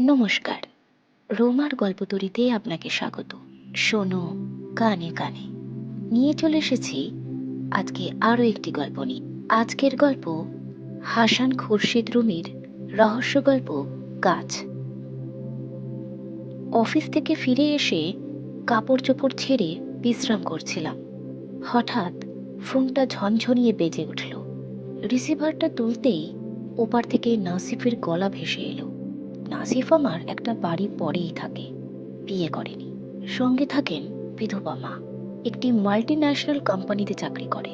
নমস্কার। রোমার গল্পতরিতে আপনাকে স্বাগত। শোনো, কানে কানে। নিয়ে চলে এসেছি আজকে আরও একটি গল্প নিয়ে। আজকের গল্প হাসান খুরশিদ রুমির রহস্য গল্প গাছ। অফিস থেকে ফিরে এসে কাপড় চোপড় ছেড়ে বিশ্রাম করছিলাম। হঠাৎ ফোনটা ঝনঝনিয়ে বেজে উঠল। রিসিভারটা তুলতেই ওপার থেকে নাসিফের গলা ভেসে এলো। নাসিফ আমার একটা বাড়ি পরেই থাকে, বিয়ে করেনি। সঙ্গে থাকেন বিধবা মা, একটি মাল্টি ন্যাশনাল কোম্পানিতে চাকরি করে।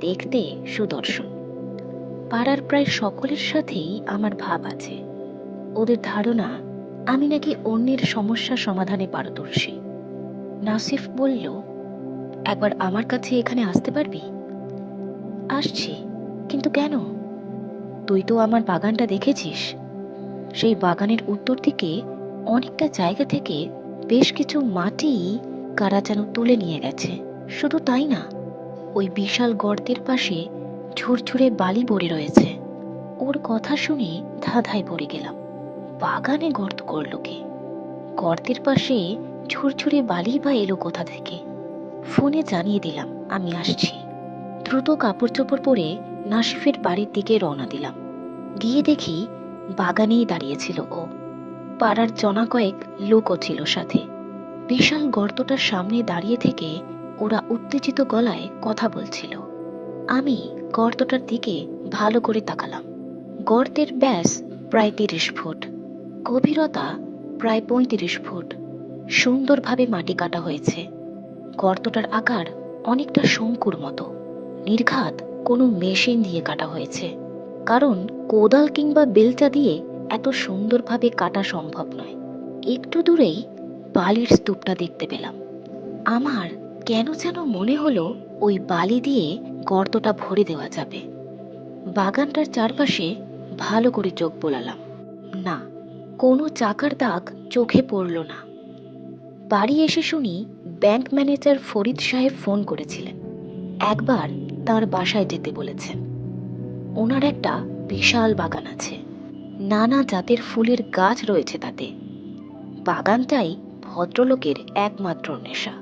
দেখতে সুদর্শন। পাড়ার প্রায় সকলের সাথেই আমার ভাব আছে। ওদের ধারণা, আমি নাকি অন্যের সমস্যা সমাধানে পারদর্শী। নাসিফ বলল, একবার আমার কাছে এখানে আসতে পারবি? আসছি, কিন্তু কেন? তুই তো আমার বাগানটা দেখেছিস সেই বাগানের উত্তর দিকে অনেকটা জায়গা থেকে বেশ কিছু মাটি কারা যেন তুলে নিয়ে গেছে। শুধু তাই না, ওই বিশাল গর্তের পাশে ঝুরঝুরে বালি পড়ে রয়েছে। ওর কথা শুনে ধাঁধায় পড়ে গেলাম। বাগানে গর্ত করল কে? গর্তের পাশে ঝুরঝুরে বালি বা এলো কোথা থেকে? ফোনে জানিয়ে দিলাম, আমি আসছি। দ্রুত কাপড় চোপড় পরে নাসিফের বাড়ির দিকে রওনা দিলাম। গিয়ে দেখি বাগানেই দাঁড়িয়েছিল ও। পাড়ার জনা কয়েক লোকও ছিল সাথে। বিশাল গর্তটার সামনে দাঁড়িয়ে থেকে ওরা উত্তেজিত গলায় কথা বলছিল। আমি গর্তটার দিকে ভালো করে তাকালাম। গর্তের ব্যাস প্রায় তিরিশ ফুট। গভীরতা প্রায় পঁয়ত্রিশ ফুট। সুন্দরভাবে মাটি কাটা হয়েছে। গর্তটার আকার অনেকটা শঙ্কুর মতো। নির্ঘাত কোনো মেশিন দিয়ে কাটা হয়েছে। কারণ কোদাল কিংবা বেলচা দিয়ে এত সুন্দরভাবে কাটা সম্ভব নয়। একটু দূরেই বালির স্তূপটা দেখতে পেলাম। আমার কেন যেন মনে হলো ওই বালি দিয়ে গর্তটা ভরে দেওয়া যাবে। বাগানটার চারপাশে ভালো করে চোখ বোলালাম। না, কোনো চাকার দাগ চোখে পড়ল না। বাড়ি এসে শুনি ব্যাংক ম্যানেজার ফরিদ সাহেব ফোন করেছিলেন। একবার তার বাসায় যেতে বলেছেন। ওনার একটা বিশাল বাগান আছে। নানা জাতের ফুলের গাছ রয়েছে তাতে। বাগানটাই ভদ্রলোকের একমাত্র নেশা।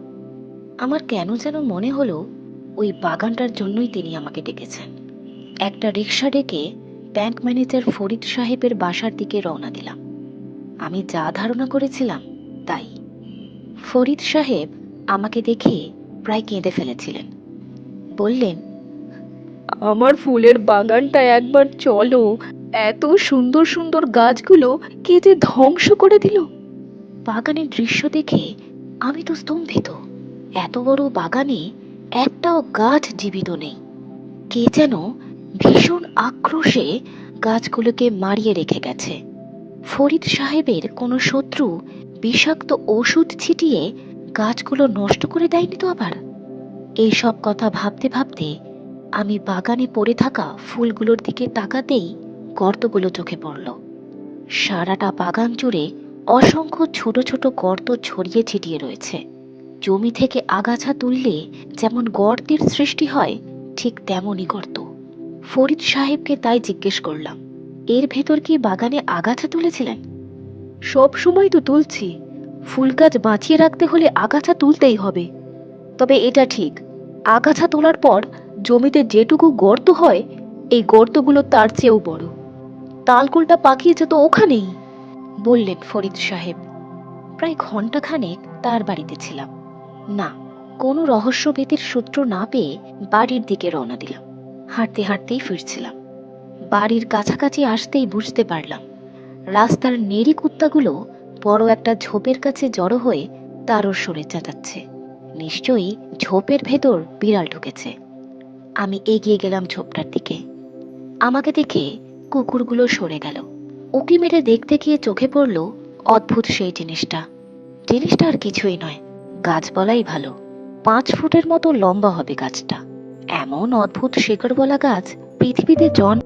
আমার কেন যেন মনে হলো ওই বাগানটার জন্যই তিনি আমাকে ডেকেছেন। একটা রিক্সা ডেকে ব্যাংক ম্যানেজার ফরিদ সাহেবের বাসার দিকে রওনা দিলাম। আমি যা ধারণা করেছিলাম তাই। ফরিদ সাহেব আমাকে দেখে প্রায় কেঁদে ফেলেছিলেন। বললেন আমার ফুলের বাগানটা একবার চলো। এত সুন্দর সুন্দর গাছগুলো কে যে ধ্বংস করে দিল? বাগানের দৃশ্য দেখে আমি তো স্তম্ভিত। এত বড় বাগানে একটাও গাছ জীবিত নেই। কে যেন ভীষণ আক্রোশে গাছগুলোকে মারিয়ে রেখে গেছে। ফরিদ সাহেবের কোনো শত্রু বিষাক্ত ওষুধ ছিটিয়ে গাছগুলো নষ্ট করে দেয়নি তো আবার? এইসব কথা ভাবতে ভাবতে আমি বাগানে পড়ে থাকা ফুলগুলোর দিকে তাকাতেই গর্তগুলো চোখে পড়ল। সারাটা বাগান জুড়ে অসংখ্য ছোট ছোট গর্ত ছড়িয়ে ছিটিয়ে রয়েছে। জমি থেকে আগাছা তুললে যেমন গর্তের সৃষ্টি হয়, ঠিক তেমনই গর্ত। ফরিদ সাহেবকে তাই জিজ্ঞেস করলাম, এর ভেতর কি বাগানে আগাছা তুলেছিলেন? সব সময় তো তুলছি। ফুল গাছ বাঁচিয়ে রাখতে হলে আগাছা তুলতেই হবে। তবে এটা ঠিক, আগাছা তোলার পর জমিতে যেটুকু গর্ত হয়, এই গর্তগুলো তার চেয়েও বড়। তালকুলটা পাকিয়েছে তো ওখানেই, বললেন ফরিদ সাহেব। প্রায় ঘন্টাখানেক তার বাড়িতে ছিলাম। না, কোনো রহস্যভেদের সূত্র না পেয়ে বাড়ির দিকে রওনা দিলাম। হাঁটতে হাঁটতেই ফিরছিলাম। বাড়ির কাছাকাছি আসতেই বুঝতে পারলাম, রাস্তার নেড়ি কুত্তাগুলো বড় একটা ঝোপের কাছে জড়ো হয়ে তারও সরে চেঁচাচ্ছে নিশ্চয়ই ঝোপের ভেতর বিড়াল ঢুকেছে। আমি এগিয়ে গেলাম ঝোপটার দিকে। আমাকে দেখে কুকুরগুলো সরে গেল। উকি মেরে দেখতে গিয়ে চোখে পড়ল অদ্ভুত সেই জিনিসটা। জিনিসটা আর কিছুই নয়, গাছ বলাই ভালো। পাঁচ ফুটের মতো লম্বা হবে গাছটা। এমন অদ্ভুত শেকড় বলা গাছ পৃথিবীতে জন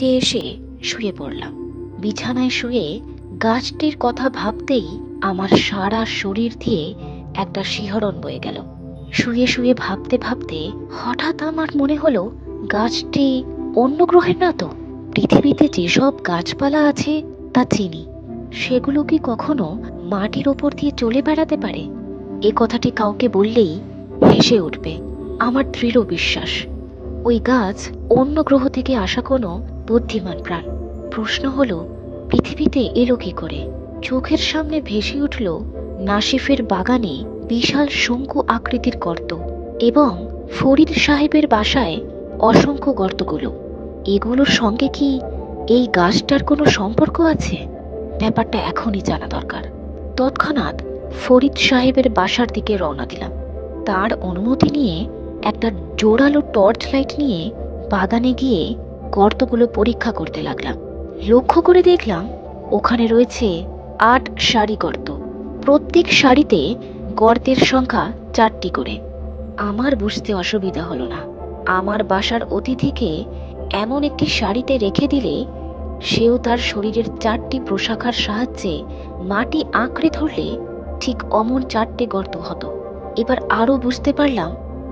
ফিরে এসে শুয়ে পড়লাম। বিছানায় শুয়ে গাছটির কথা ভাবতেই আমার সারা শরীর দিয়ে একটা শিহরণ বয়ে গেল। শুয়ে শুয়ে ভাবতে ভাবতে হঠাৎ আমার মনে হলো, গাছটি অন্য গ্রহের না তো? পৃথিবীতে যেসব গাছপালা আছে, তা চিনি। সেগুলো কি কখনো মাটির ওপর দিয়ে চলে বেড়াতে পারে? এ কথাটি কাউকে বললেই হেসে উঠবে। আমার দৃঢ় বিশ্বাস, ওই গাছ অন্য গ্রহ থেকে আসা কোনো বুদ্ধিমান প্রাণ। প্রশ্ন হলো, পৃথিবীতে এলো কি করে? চোখের সামনে ভেসে উঠল নাসিফের বাগানে বিশাল শঙ্কু আকৃতির গর্ত এবং ফরিদ সাহেবের বাসায় অসংখ্য গর্তগুলো। এগুলোর সঙ্গে কি এই গাছটার কোনো সম্পর্ক আছে? ব্যাপারটা এখনই জানা দরকার। তৎক্ষণাৎ ফরিদ সাহেবের বাসার দিকে রওনা দিলাম। তার অনুমতি নিয়ে একটা জোরালো টর্চ লাইট নিয়ে বাগানে গিয়ে গর্তগুলো পরীক্ষা করতে লাগলাম। লক্ষ্য করে দেখলাম ওখানে রয়েছে আট সারি গর্ত। প্রত্যেক সারিতে গর্তের সংখ্যা চারটি করে। আমার বুঝতে অসুবিধা হলো না। আমার বাসার অতিথিকে এমন একটি শাড়িতে রেখে দিলে সেও তার শরীরের চারটি প্রশাখার সাহায্যে মাটি আঁকড়ে ধরলে ঠিক অমন চারটে গর্ত হতো। এবার আরও বুঝতে পারলাম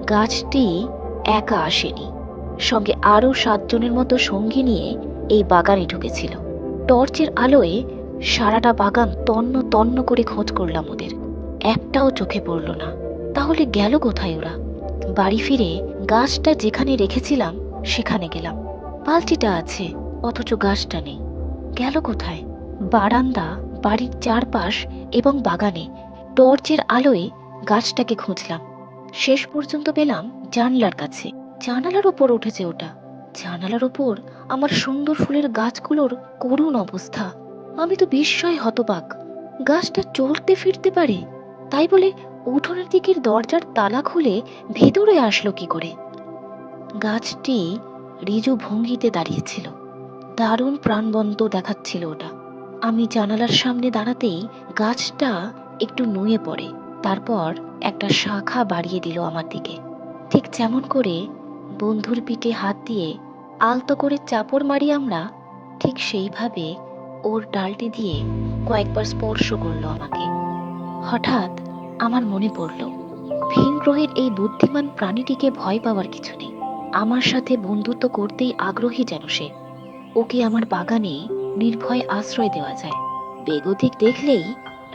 গাছটি একা আসেনি। সঙ্গে আরও সাতজনের মতো সঙ্গী নিয়ে এই বাগানে ঢুকেছিল। টর্চের আলোয় সারাটা বাগান তন্ন তন্ন করে খোঁজ করলাম ওদের। একটাও চোখে পড়ল না। তাহলে গেল কোথায় ওরা? বাড়ি ফিরে গাছটা যেখানে রেখেছিলাম, সেখানে গেলাম। পাল্টিটা আছে, অথচ গাছটা নেই। গেল কোথায়? বারান্দা, বাড়ির চারপাশ এবং বাগানে। টর্চের আলোয় গাছটাকে খুঁজলাম। শেষ পর্যন্ত পেলাম জানলার কাছে। জানালার ওপর উঠেছে ওটা। জানালার ওপর আমার সুন্দর ফুলের গাছগুলোর করুণ অবস্থা। আমি তো বিস্ময় হতবাক। গাছটা চলতে ফিরতে পারে। তাই বলে উঠোনের দিকের দরজার তালা খুলে ভেতরে আসলো কি করে? গাছটি রিজু ভঙ্গিতে দাঁড়িয়েছিল। দারুণ প্রাণবন্ত দেখাচ্ছিল ওটা। আমি জানালার সামনে দাঁড়াতেই গাছটা একটু নুয়ে পড়ে। তারপর একটা শাখা বাড়িয়ে দিল আমার দিকে। ঠিক যেমন করে বন্ধুর পিঠে হাত দিয়ে আলতো করে চাপড় মারি আমরা, ঠিক সেইভাবে ওর ডালটি দিয়ে কয়েকবার স্পর্শ করল আমাকে। হঠাৎ আমার মনে পড়ল ভিন গ্রহের এই বুদ্ধিমান প্রাণীটিকে ভয় পাওয়ার কিছু নেই। আমার সাথে বন্ধুত্ব করতেই আগ্রহী যেন সে। ওকে আমার বাগানে নির্ভয় আশ্রয় দেওয়া যায়। বেগতিক দেখলেই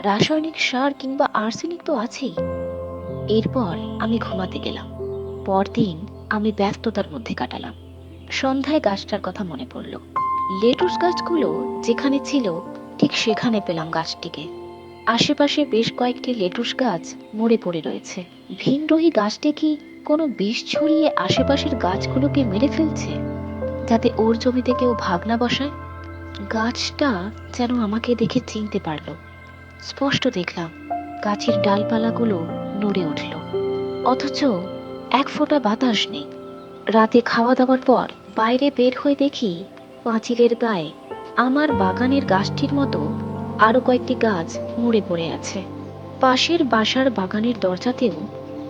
রাসায়নিক সার কিংবা আর্সেনিক তো আছেই। এরপর আমি ঘুমাতে গেলাম। পরদিন আমি ব্যস্ততার মধ্যে কাটালাম। সন্ধ্যায় গাছটার কথা মনে পড়ল। লেটুস গাছগুলো যেখানে ছিল, ঠিক সেখানে পেলাম গাছটিকে। আশেপাশে বেশ কয়েকটি লেটুস গাছ মরে পড়ে রয়েছে। ভিনরোহী গাছটি কি কোনো বিষ ছড়িয়ে আশেপাশের গাছগুলোকে মেরে ফেলছে? যাতে ওর জমিতে কেউ ভাগনা বসায়? গাছটা যেন আমাকে দেখে চিনতে পারল। স্পষ্ট দেখলাম গাছের ডালপালাগুলো নড়ে উঠল। অথচ এক ফোঁটা বাতাস নেই। রাতে খাওয়া দাওয়ার পর বাইরে বের হয়ে দেখি পাঁচিলের গায়ে আমার বাগানের গাছটির মতো আরও কয়েকটি গাছ মরে পড়ে আছে। পাশের বাসার বাগানের দরজাতেও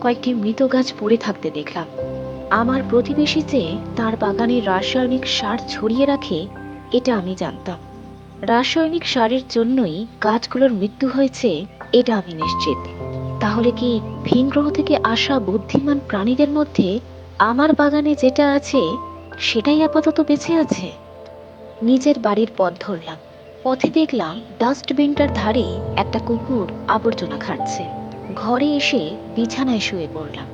কয়েকটি মৃত গাছ পড়ে থাকতে দেখলাম। আমার প্রতিবেশী যে তার বাগানে রাসায়নিক সার ছড়িয়ে রাখে, এটা আমি জানতাম। রাসায়নিক সারের জন্যই গাছগুলোর মৃত্যু হয়েছে, এটা আমি নিশ্চিত। তাহলে কি ভিন গ্রহ থেকে আসা বুদ্ধিমান প্রাণীদের মধ্যে আমার বাগানে যেটা আছে, সেটাই আপাতত বেঁচে আছে? নিজের বাড়ির পথ ধরলাম। পথে দেখলাম ডাস্টবিনটার ধারে একটা কুকুর আবর্জনা খাচ্ছে। ঘরে এসে বিছানায় শুয়ে পড়লাম।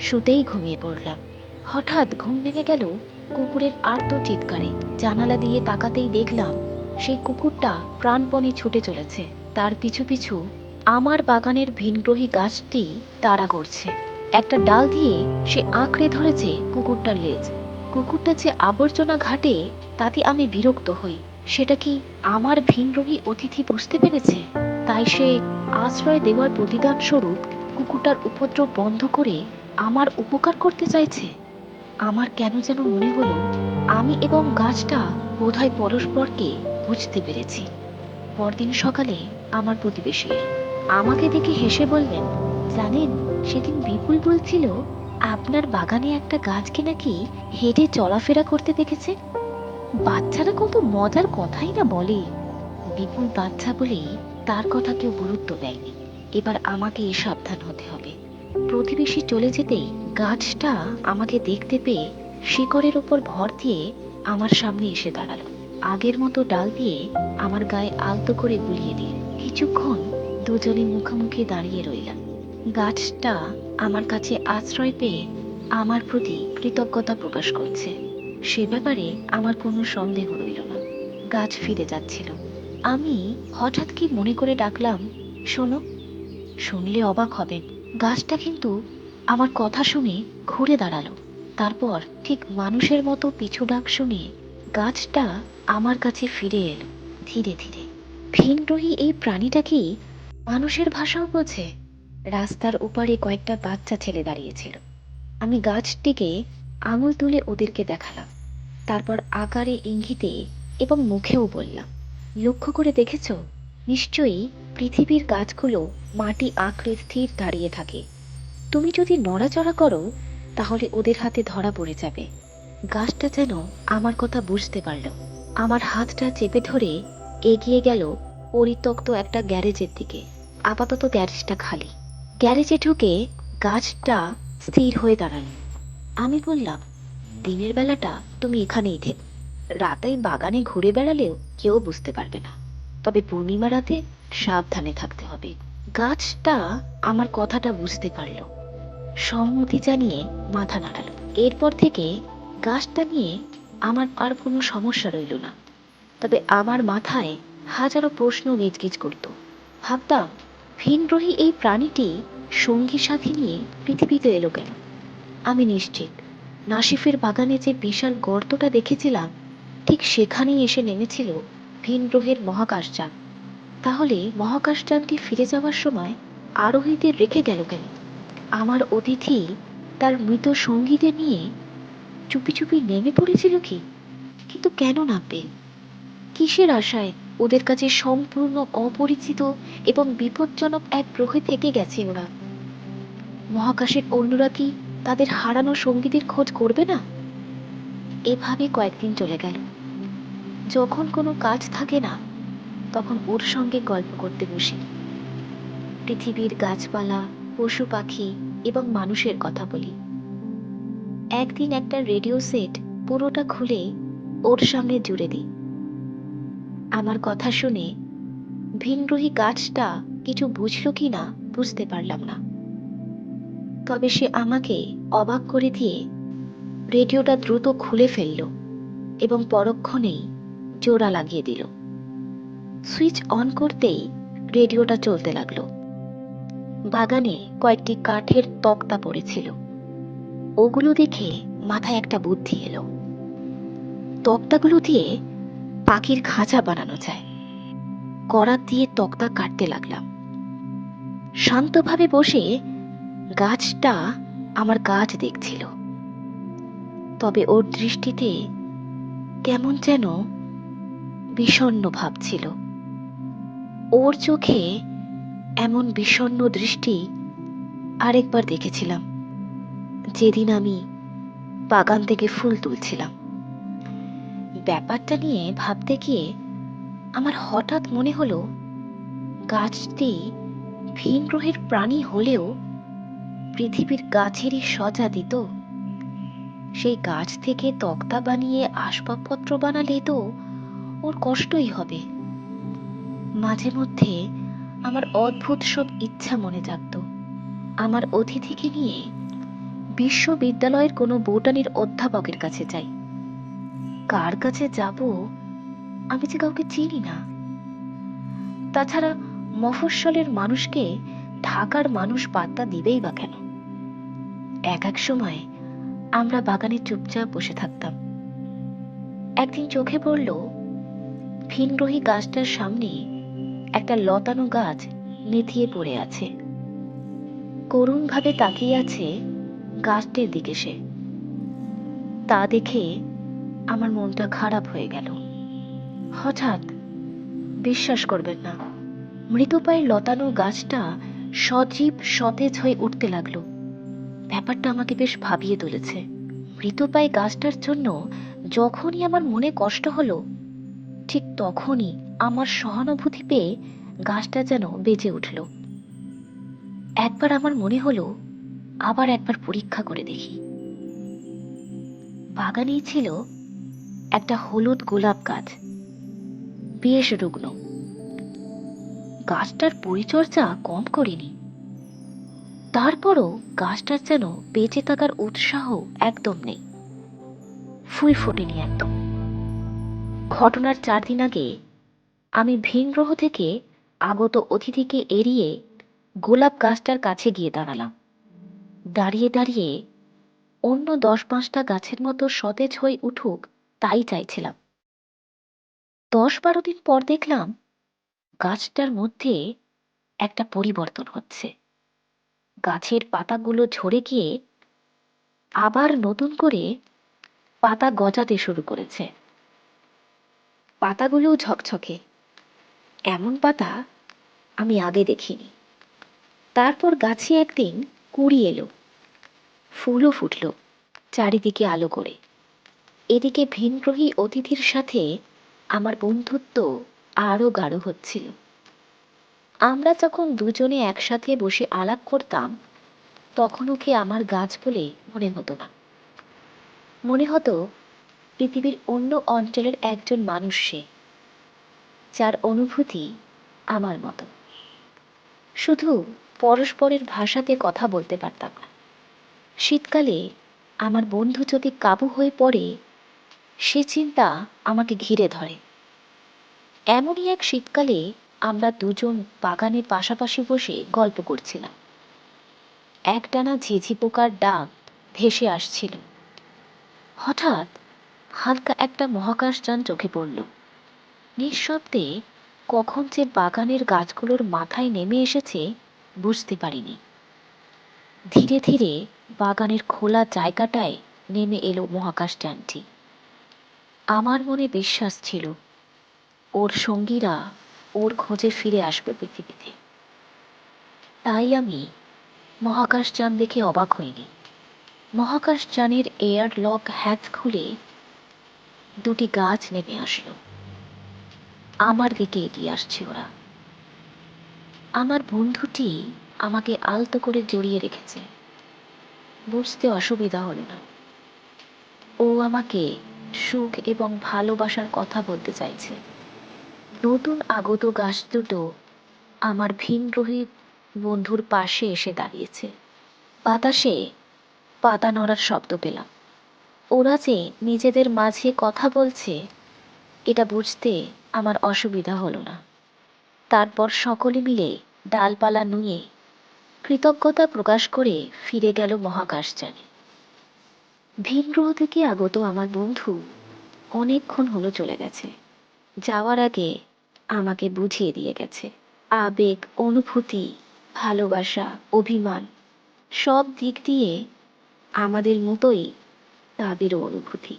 শুতেই ঘুমিয়ে পড়লাম। হঠাৎ ঘুম ভেঙে গেল কুকুরের আর্ত চিৎকারে। জানালা দিয়ে তাকাতেই দেখলাম সেই কুকুরটা প্রাণপণে ছুটে চলেছে। তার পিছু পিছু আমার বাগানের ভিনগ্রহী গাছটি তাড়া করছে। একটা ডাল দিয়ে সে আঁকড়ে ধরেছে কুকুরটার লেজ। কুকুরটা যে আবর্জনা ঘাটে, তাতে আমি বিরক্ত হই। সেটা কি আমার ভিনরোগী অতিথি বুঝতে পেরেছে? তাই সে আশ্রয় দেওয়ার প্রতিদান স্বরূপ কুকুরটার উপদ্রব বন্ধ করে আমার উপকার করতে চাইছে। আমার কেন যেন মনে হলো আমি এবং গাছটা বোধহয় পরস্পরকে বুঝতে পেরেছি। পরদিন সকালে আমার প্রতিবেশী। আমাকে দেখে হেসে বললেন, জানেন, সেদিন বিপুল বলছিল, আপনার বাগানে একটা গাছকে নাকি হেঁটে চলাফেরা করতে দেখেছে। বাচ্চারা কত মজার কথাই না বলে। বিপুল বাচ্চা বলেই তার কথা কেউ গুরুত্ব দেয়নি। এবার আমাকে সাবধান হতে হবে। প্রতিবেশী চলে যেতেই গাছটা আমাকে দেখতে পেয়ে শিকড়ের ওপর ভর দিয়ে আমার সামনে এসে দাঁড়াল। আগের মতো ডাল দিয়ে আমার গায়ে আলতো করে গুলিয়ে দিয়ে কিছুক্ষণ দুজনে মুখোমুখি দাঁড়িয়ে রইলাম। গাছটা আমার কাছে আশ্রয় পেয়ে আমার প্রতি কৃতজ্ঞতা প্রকাশ করছে। সে ব্যাপারে আমার কোনো সন্দেহ রইল না। গাছ ফিরে যাচ্ছিল। আমি হঠাৎ কি মনে করে ডাকলাম, শোনো। শুনলে অবাক হবেন গাছটা কিন্তু আমার কথা শুনে ঘুরে দাঁড়াল। তারপর ঠিক মানুষের মতো পিছু ডাক শুনে গাছটা আমার কাছে ফিরে এলো। ধীরে ধীরে ভিনগ্রহী এই প্রাণীটা কি মানুষের ভাষাও বোঝে। রাস্তার ওপারে কয়েকটা বাচ্চা ছেলে দাঁড়িয়েছিল। আমি গাছটিকে আঙুল তুলে ওদেরকে দেখালাম। তারপর আকারে ইঙ্গিতে এবং মুখেও বললাম, লক্ষ্য করে দেখেছ? নিশ্চয়ই পৃথিবীর গাছগুলো মাটি আঁকড়ে স্থির দাঁড়িয়ে থাকে। তুমি যদি নড়াচড়া করো, তাহলে ওদের হাতে ধরা পড়ে যাবে। গাছটা যেন আমার কথা বুঝতে পারল। আমার হাতটা চেপে ধরে এগিয়ে গেল পরিত্যক্ত একটা গ্যারেজের দিকে। আপাতত গ্যারেজটা খালি। গ্যারেজে ঢুকে গাছটা স্থির হয়ে দাঁড়াল। আমি বললাম, দিনের বেলাটা তুমি এখানেই থেক। রাতে বাগানে ঘুরে বেড়ালেও কেউ বুঝতে পারবে না। তবে পূর্ণিমা রাতে সাবধানে থাকতে হবে। গাছটা আমার কথাটা বুঝতে পারল। সম্মতি জানিয়ে মাথা নাড়ালো। এরপর থেকে গাছটা নিয়ে আমার আর কোনো সমস্যা রইল না। তবে আমার মাথায় হাজারো প্রশ্ন গিজগিজ করত। ভাবতাম ভিনগ্রহী এই প্রাণীটি সঙ্গী সাথী নিয়ে পৃথিবীতে এলো কেন? আমি নিশ্চিত। নাসিফের বাগানে যে বিশাল গর্তটা দেখেছিলাম, ঠিক সেখানেই এসে নেমেছিল ভিন গ্রহের মহাকাশযান। তাহলে মহাকাশযানটি ফিরে যাওয়ার সময় আরোহীদের রেখে গেল কেন? আমার অতিথি তার মৃত সঙ্গীদের নিয়ে চুপি চুপি নেমে পড়েছিল কি? কিন্তু কেন নামবে? কিসের আশায় ওদের কাছে সম্পূর্ণ অপরিচিত এবং বিপজ্জনক এক গ্রহে থেকে গেছে ওরা। মহাকাশের অন্যরা কি তাদের হারানো সঙ্গীদের খোঁজ করবে না? এভাবে কয়েকদিন চলে গেল। যখন কোনো কাজ থাকে না, তখন ওর সঙ্গে গল্প করতে বসি। পৃথিবীর গাছপালা, পশু পাখি এবং মানুষের কথা বলি। একদিন একটা রেডিও সেট পুরোটা খুলে ওর সামনে জুড়ে দিই। আমার কথা শুনে ভিনগ্রহী গাছটা কিছু বুঝলো কি না বুঝতে পারলাম না। তবে সে আমাকে অবাক করে দিয়ে রেডিওটা দ্রুত খুলে ফেলল এবং পরক্ষণেই জোড়া লাগিয়ে দিল। সুইচ অন করতেই রেডিওটা চলতে লাগল। বাগানে কয়েকটি কাঠের তক্তা পড়েছিল। ওগুলো দেখে মাথায় একটা বুদ্ধি এলো। তক্তাগুলো দিয়ে পাখির খাঁচা বানানো যায়। করাত দিয়ে তক্তা কাটতে লাগলাম। শান্তভাবে বসে গাছটা আমার গাছ দেখছিল। তবে ওর দৃষ্টিতে কেমন যেন বিষণ্ণ ভাব ছিল। ওর চোখে এমন বিষণ্ণ দৃষ্টি আরেকবার দেখেছিলাম। যেদিন আমি বাগান থেকে ফুল তুলছিলাম। ব্যাপারটা নিয়ে ভাবতে গিয়ে আমার হঠাৎ মনে হলো, গাছটি ভিন গ্রহের প্রাণী হলেও পৃথিবীর গাছেরই সজা দিত সেই গাছ থেকে তক্তা বানিয়ে আসবাবপত্র বানালে তো ওর কষ্টই হবে। মাঝে মধ্যে আমার অদ্ভুত সব ইচ্ছা মনে জাগত। আমার অতিথিকে নিয়ে বিশ্ববিদ্যালয়ের কোনো বোটানির অধ্যাপকের কাছে যাই। কার কাছে যাব, আমি যে কাউকে চিনি না। তাছাড়া মফস্বলের মানুষকে ঢাকার মানুষ পাত্তা দিবেই বা কেন? এক এক সময় আমরা বাগানে চুপচাপ বসে থাকতাম। একদিন চোখে পড়ল ভিনগ্রহী গাছটার সামনে একটা লতানো গাছ নেতিয়ে পড়ে আছে। করুণভাবে তাকিয়ে আছে গাছটির দিকে সে। তা দেখে আমার মনটা খারাপ হয়ে গেল। হঠাৎ বিশ্বাস করবেন না মৃতপায়ের লতানো গাছটা সজীব সতেজ হয়ে উঠতে লাগল। ব্যাপারটা আমাকে বেশ ভাবিয়ে তুলেছে। মৃতপায় গাছটার জন্য যখনই আমার মনে কষ্ট হলো, ঠিক তখনই আমার সহানুভূতি পেয়ে গাছটা যেন বেঁচে উঠল। একবার আমার মনে হলো, আবার একবার পরীক্ষা করে দেখি। বাগানেই ছিল একটা হলুদ গোলাপ গাছ। বেশ রুগ্ন। গাছটার পরিচর্যা কম করিনি। তারপরও গাছটার যেন বেঁচে থাকার উৎসাহ একদম নেই। ফুল ফোটেনি একদম। ঘটনার চার দিন আগে আমি ভিন গ্রহ থেকে আগত অতিথিকে এড়িয়ে গোলাপ গাছটার কাছে গিয়ে দাঁড়ালাম। দাঁড়িয়ে দাঁড়িয়ে অন্য দশ পাঁচটা গাছের মতো সতেজ হয়ে উঠুক তাই চাইছিলাম। দশ বারো দিন পর দেখলাম গাছটার মধ্যে একটা পরিবর্তন হচ্ছে। গাছের পাতাগুলো ঝরে গিয়ে আবার নতুন করে পাতা গজাতে শুরু করেছে। পাতাগুলোও ঝকঝকে। এমন পাতা আমি আগে দেখিনি। তারপর গাছে একদিন কুড়ি এলো। ফুলও ফুটলো চারিদিকে আলো করে। এদিকে ভিনগ্রহী অতিথির সাথে আমার বন্ধুত্ব আরও গাঢ় হচ্ছিল। আমরা যখন দুজনে একসাথে বসে আলাপ করতাম তখন ওকে আমার গাছ বলে মনে হতো না। মনে হতো পৃথিবীর অন্য অঞ্চলের একজন মানুষ সে, যার অনুভূতি আমার মতো। শুধু পরস্পরের ভাষাতে কথা বলতে পারতাম না। শীতকালে আমার বন্ধু যদি কাবু হয়ে পড়ে সে চিন্তা আমাকে ঘিরে ধরে। এমনই এক শীতকালে আমরা দুজন বাগানের পাশাপাশি বসে গল্প করছিলাম। একটানা ঝিঝি পোকার ডাক ভেসে আসছিল। হঠাৎ হালকা একটা মহাকাশযান চোখে পড়ল। নিঃশব্দে কখন যে বাগানের গাছগুলোর মাথায় নেমে এসেছে বুঝতে পারিনি। ধীরে ধীরে বাগানের খোলা জায়গাটায় নেমে এলো মহাকাশযানটি আমার মনে বিশ্বাস ছিল ওর সঙ্গীরা ওর খোঁজে ফিরে আসবে পৃথিবীতে। তাই আমি মহাকাশযান দেখে অবাক হইনি। মহাকাশযানের এয়ার লক হ্যাচ খুলে দুটি গাছ নেমে আসলো। আমার দিকে এগিয়ে আসছে ওরা। আমার বন্ধুটি আমাকে আলতো করে জড়িয়ে রেখেছে। বুঝতে অসুবিধা হলো না। ও আমাকে সুখ এবং ভালোবাসার কথা বলতে চাইছে। নতুন আগত গাছ দুটো আমার ভিনগ্রহী বন্ধুর পাশে এসে দাঁড়িয়েছে। বাতাসে পাতা নড়ার শব্দ পেলাম। ওরা যে নিজেদের মাঝে কথা বলছে, এটা বুঝতে আমার অসুবিধা হলো না। তারপর সকলে মিলে ডালপালা নুয়ে কৃতজ্ঞতা প্রকাশ করে ফিরে গেল মহাকাশযানে। ভিন গ্রহ থেকে আগত আমার বন্ধু অনেকক্ষণ হলো চলে গেছে। যাওয়ার আগে আমাকে বুঝিয়ে দিয়ে গেছে। আবেগ, অনুভূতি, ভালোবাসা, অভিমান, সব দিক দিয়ে আমাদের মতোই তাদেরও অনুভূতি।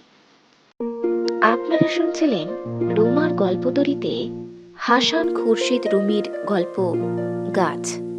আপনারা শুনছিলেন রুমার গল্পতরিতে হাসান খুরশিদ রুমির গল্প গাছ।